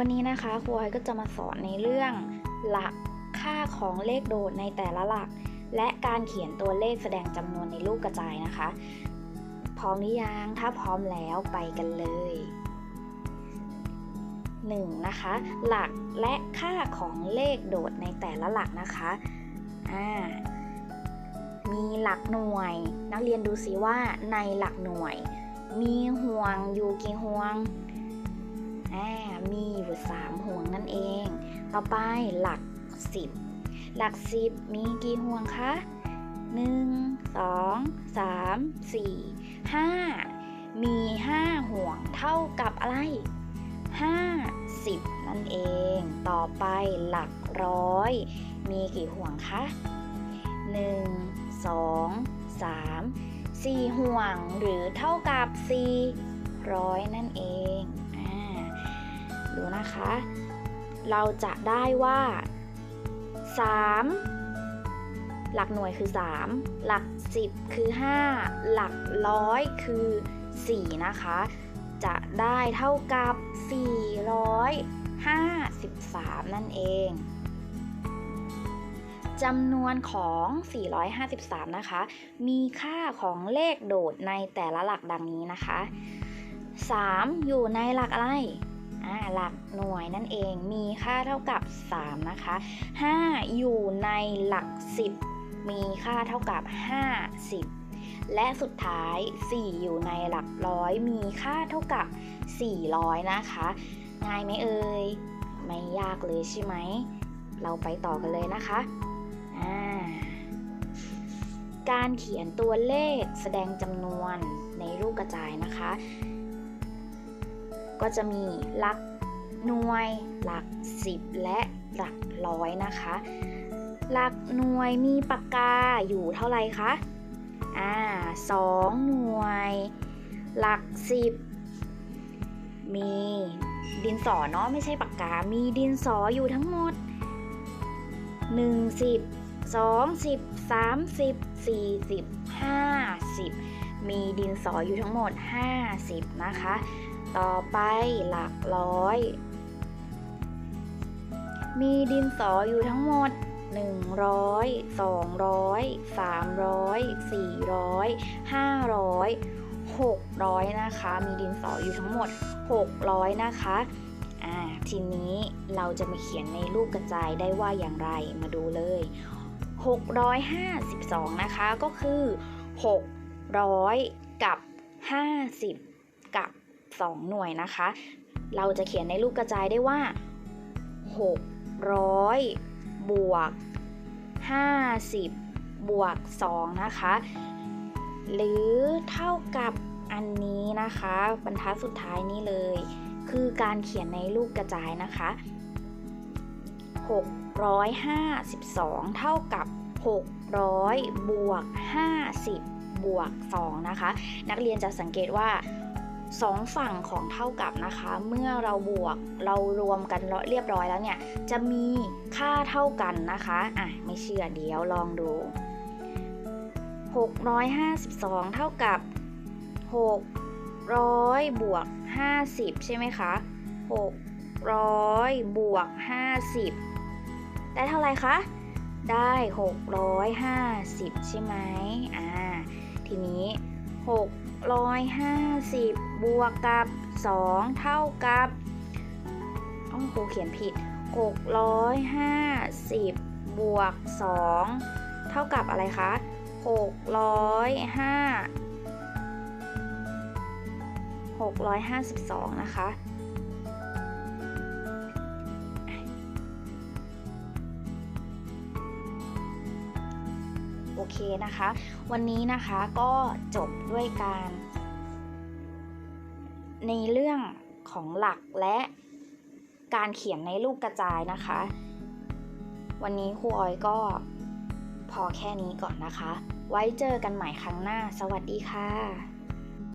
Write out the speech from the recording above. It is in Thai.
วันนี้นะคะครูออยก็จะมาสอนในเรื่องหลักค่าของเลขโดดในแต่ละหลัก และการเขียนตัวเลขแสดงจำนวนในรูปกระจายนะคะ พร้อมหรือยังถ้าพร้อมแล้วไปกันเลย 1. นะคะ หลักและค่าของเลขโดดในแต่ละหลักนะคะอ่ามีหลักหน่วย นักเรียนดูซิว่าในหลักหน่วย มีห่วงอยู่กี่ห่วง มีอยู่ 3 ห่วงนั่นเอง ต่อไปหลัก 10 หลัก 10 มีกี่ห่วงคะ 1 2 3 4 5 มี 5 ห่วงเท่ากับอะไร 50 นั่นเอง ต่อไปหลักร้อย มีกี่ห่วงคะ 1 2 3 4 ห่วงหรือเท่ากับ 400 นั่นเอง ดูนะคะ เราจะได้ว่า 3 หลักหน่วยคือ 3 หลัก 10 คือ 5 หลักร้อยคือ 4 นะคะ จะได้เท่ากับ 453 นั่นเองจำนวนของ 453 นะคะ มีค่าของเลขโดดในแต่ละหลักดังนี้นะคะ 3 อยู่ในหลักอะไร หลักหน่วยนั่นเองมีค่าเท่ากับ 3 นะคะ 5 อยู่ในหลัก 10 มีค่าเท่ากับ 50 และสุดท้าย 4 อยู่ในหลักร้อย มีค่าเท่ากับ 400 นะคะ ง่ายไหมเอ่ย ไม่ยากเลยใช่ไหม เราไปต่อกันเลยนะคะการเขียนตัวเลขแสดงจำนวนในรูปกระจายนะคะ ก็จะมีหลักหน่วยหลัก10และหลักร้อยนะคะ หลักหน่วยมีปากกาอยู่เท่าไหร่คะอ่าสองหน่วย หลัก10มีดินสอเนาะไม่ใช่ปากกา มีดินสออยู่ทั้งหมด1 10 20 30 40 50 มีดินสออยู่ทั้งหมด 50 นะคะ ต่อไปหลักร้อย มีดินสออยู่ทั้งหมด 100 200 300 400 500 600 นะคะ มีดินสออยู่ทั้งหมด 600 นะคะทีนี้เราจะมาเขียนในรูปกระจายได้ว่าอย่างไรมาดูเลย 652 นะคะ ก็คือ 600 กับ 50 กับ 2 หน่วยนะคะ เราจะเขียนในรูปกระจายได้ว่า 600 บวก 50 บวก 2 นะคะ หรือเท่ากับอันนี้นะคะ บรรทัดสุดท้ายนี้เลย คือการเขียนในรูปกระจายนะคะ 652 เท่ากับ 600 บวก 50 บวก 2 นะคะ นักเรียนจะสังเกตว่า 2ฝั่งของเท่ากับนะคะ เมื่อเราบวกเรารวมกันเรียบร้อยแล้วเนี่ย จะมีค่าเท่ากันนะคะอะไม่เชื่อเดี๋ยวลองดู 652 เท่ากับ 600 บวก 50 ใช่ไหมคะ600 บวก 50 ได้เท่าไรคะ ได้ 650 ใช่ไหมอ่าทีนี้ 650 บวกกับ 2 เท่ากับต้องครูเขียนผิด 650 บวก 2 เท่ากับอะไรคะ 605 652 นะคะ เคนะคะ วันนี้นะคะก็จบด้วยการ ในเรื่องของหลักและการเขียนในรูปกระจายนะคะ วันนี้ครูออยก็พอแค่นี้ก่อนนะคะ ไว้เจอกันใหม่ครั้งหน้า สวัสดีค่ะ